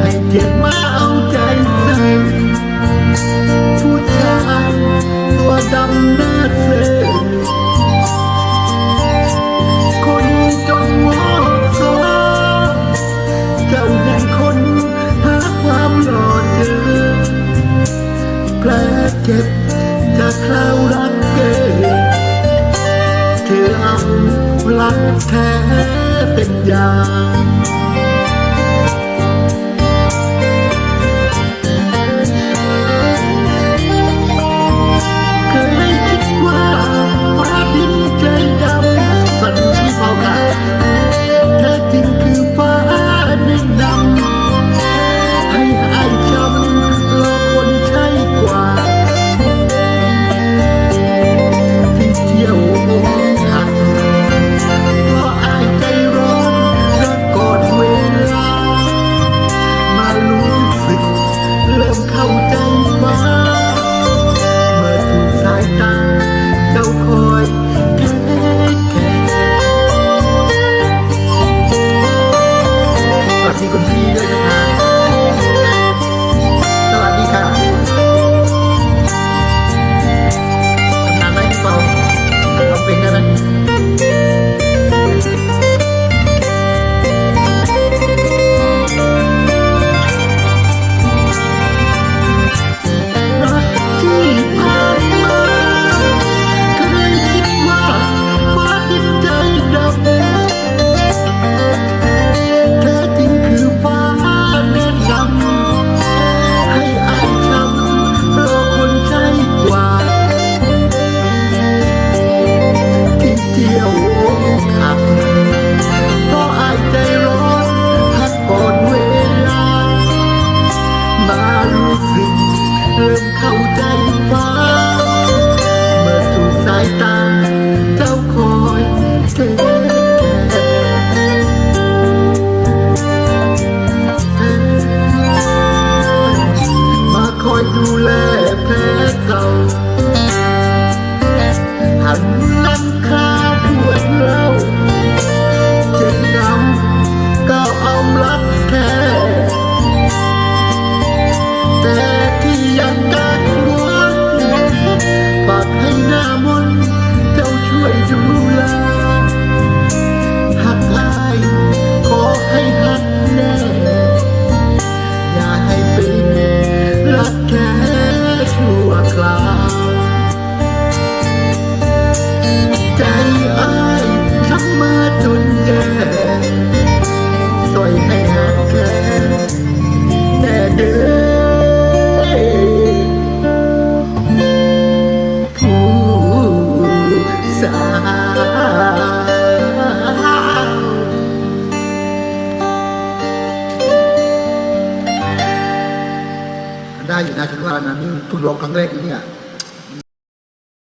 ให้เกียมาเอาใจใส่ผู้ชาตัวดำหน้าเซ่คนจนมองสอเจ้าในคนหาความหล่อเจอแผลเจ็บจะคราวรักเกเธอเอารักแท้เป็นยา รักข้าพวกเรา อยู่นะคิดว่านะนี่เพิ่งลงครั้งแรกนี่เนี่ย